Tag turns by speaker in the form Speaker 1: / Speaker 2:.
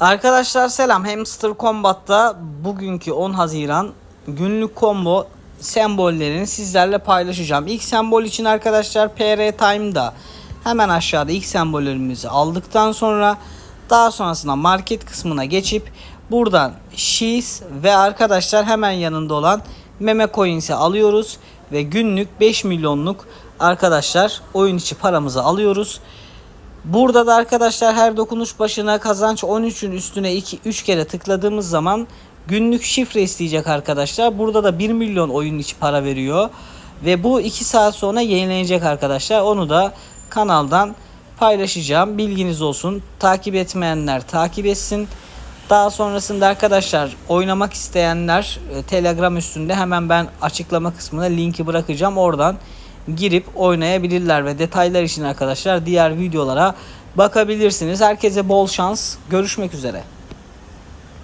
Speaker 1: Arkadaşlar selam. Hamster Combat'ta bugünkü 10 Haziran günlük combo sembollerini sizlerle paylaşacağım. İlk sembol için arkadaşlar PR Time'da hemen aşağıda ilk sembollerimizi aldıktan sonra daha sonrasında market kısmına geçip buradan Shees ve arkadaşlar hemen yanında olan Meme Coins'i alıyoruz ve günlük 5 milyonluk arkadaşlar oyun içi paramızı alıyoruz. Burada da arkadaşlar her dokunuş başına kazanç 13'ün üstüne 2 3 kere tıkladığımız zaman günlük şifre isteyecek arkadaşlar. Burada da 1 milyon oyun içi para veriyor. Ve bu 2 saat sonra yayınlanacak arkadaşlar. Onu da kanaldan paylaşacağım. Bilginiz olsun. Takip etmeyenler takip etsin. Daha sonrasında arkadaşlar oynamak isteyenler e, Telegram üstünde hemen ben açıklama kısmına linki bırakacağım. Oradan girip oynayabilirler ve detaylar için arkadaşlar diğer videolara bakabilirsiniz. Herkese bol şans. Görüşmek üzere.